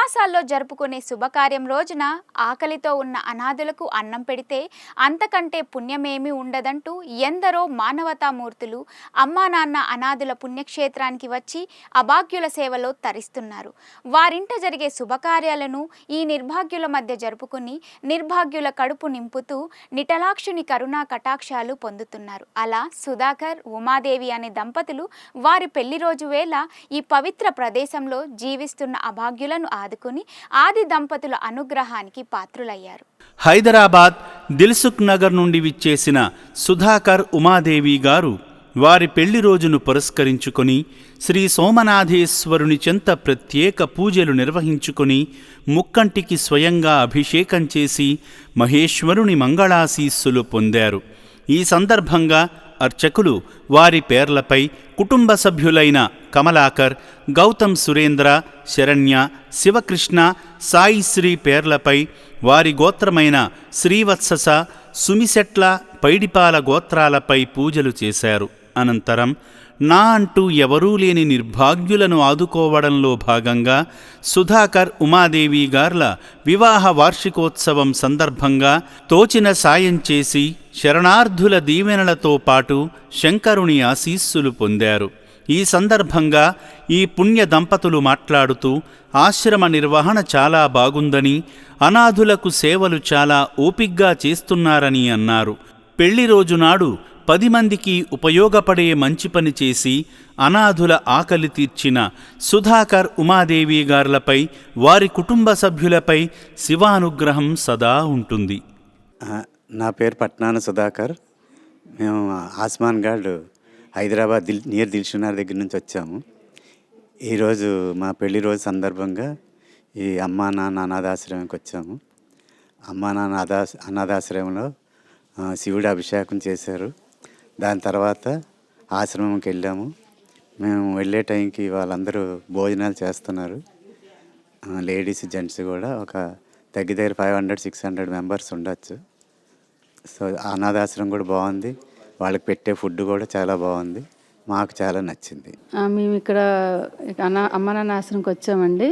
నివాసాల్లో జరుపుకునే శుభకార్యం రోజున ఆకలితో ఉన్న అనాథులకు అన్నం పెడితే అంతకంటే పుణ్యమేమీ ఉండదంటూ ఎందరో మానవతామూర్తులు అమ్మా నాన్న అనాథుల పుణ్యక్షేత్రానికి వచ్చి అభాగ్యుల సేవలో తరిస్తున్నారు. వారింట జరిగే శుభకార్యాలను ఈ నిర్భాగ్యుల మధ్య జరుపుకుని నిర్భాగ్యుల కడుపు నింపుతూ నిటలాక్షుని కరుణా కటాక్షాలు పొందుతున్నారు. అలా సుధాకర్ ఉమాదేవి అనే దంపతులు వారి పెళ్ళి రోజు వేళ ఈ పవిత్ర ప్రదేశంలో జీవిస్తున్న అభాగ్యులను ఆదుకుని ఆది దంపతుల అనుగ్రహానికి పాత్రులయ్యారు. హైదరాబాద్ దిల్సుఖ్ నగర్ నుండి విచ్చేసిన సుధాకర్ ఉమాదేవి గారు వారి పెళ్ళి రోజును పురస్కరించుకొని శ్రీ సోమనాథేశ్వరుని చెంత ప్రత్యేక పూజలు నిర్వహించుకొని ముక్కంటికి స్వయంగా అభిషేకం చేసి మహేశ్వరుని మంగళాశీస్సులు పొందారు. ఈ సందర్భంగా అర్చకులు వారి పేర్లపై కుటుంబ సభ్యులైన కమలాకర్ గౌతమ్ సురేంద్ర శరణ్య శివకృష్ణ సాయిశ్రీ పేర్లపై వారి గోత్రమైన శ్రీవత్సస సుమిశెట్ల పైడిపాల గోత్రాలపై పూజలు చేశారు. అనంతరం నా అంటూ ఎవరూ లేని నిర్భాగ్యులను ఆదుకోవడంలో భాగంగా సుధాకర్ ఉమాదేవి గార్ల వివాహ వార్షికోత్సవం సందర్భంగా తోచిన సాయం చేసి శరణార్థుల దీవెనలతో పాటు శంకరుని ఆశీస్సులు పొందారు. ఈ సందర్భంగా ఈ పుణ్య దంపతులు మాట్లాడుతూ ఆశ్రమ నిర్వహణ చాలా బాగుందని అనాథులకు సేవలు చాలా ఓపిగ్గా చేస్తున్నారని అన్నారు. పెళ్ళి రోజునాడు పది మందికి ఉపయోగపడే మంచి పని చేసి అనాథుల ఆకలి తీర్చిన సుధాకర్ ఉమాదేవి గారులపై వారి కుటుంబ సభ్యులపై శివానుగ్రహం సదా ఉంటుంది. నా పేరు పట్నాన సుధాకర్. మేము ఆస్మాన్ గాడ్ హైదరాబాద్ దిల్ నియర్ దిల్షునార్ దగ్గర నుంచి వచ్చాము. ఈరోజు మా పెళ్ళి రోజు సందర్భంగా ఈ అమ్మా నాన్న అనాథాశ్రమంకి వచ్చాము. అమ్మా నాన్న అదా అనాథాశ్రమంలో శివుడు అభిషేకం చేశారు. దాని తర్వాత ఆశ్రమంకి వెళ్ళాము. మేము వెళ్ళే టైంకి వాళ్ళందరూ భోజనాలు చేస్తున్నారు. లేడీస్ జెంట్స్ కూడా ఒక దగ్గర దగ్గర five hundred six hundred members ఉండొచ్చు. సో అనాథాశ్రమం కూడా బాగుంది. వాళ్ళకి పెట్టే ఫుడ్ కూడా చాలా బాగుంది. మాకు చాలా నచ్చింది. మేము ఇక్కడ ఇక అమ్మనాన్న ఆశ్రమంకి వచ్చామండి.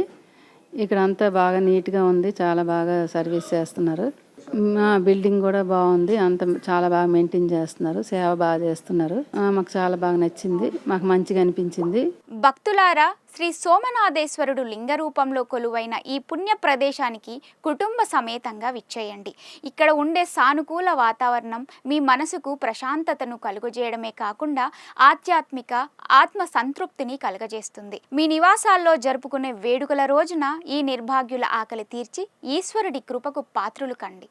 ఇక్కడ అంతా బాగా నీట్గా ఉంది. చాలా బాగా సర్వీస్ చేస్తున్నారు. మా బిల్డింగ్ కూడా బాగుంది. అంత చాలా బాగా మెయింటైన్ చేస్తున్నారు. సేవ బాగా చేస్తున్నారు. మాకు చాలా బాగా నచ్చింది. మాకు మంచిగా అనిపించింది. భక్తులారా శ్రీ సోమనాథేశ్వరుడు లింగ రూపంలో కొలువైన ఈ పుణ్య ప్రదేశానికి కుటుంబ సమేతంగా విచ్చేయండి. ఇక్కడ ఉండే సానుకూల వాతావరణం మీ మనసుకు ప్రశాంతతను కలుగజేయడమే కాకుండా ఆధ్యాత్మిక ఆత్మ సంతృప్తిని కలుగజేస్తుంది. మీ నివాసాల్లో జరుపుకునే వేడుకల రోజున ఈ నిర్భాగ్యుల ఆకలి తీర్చి ఈశ్వరుడి కృపకు పాత్రులు కండి.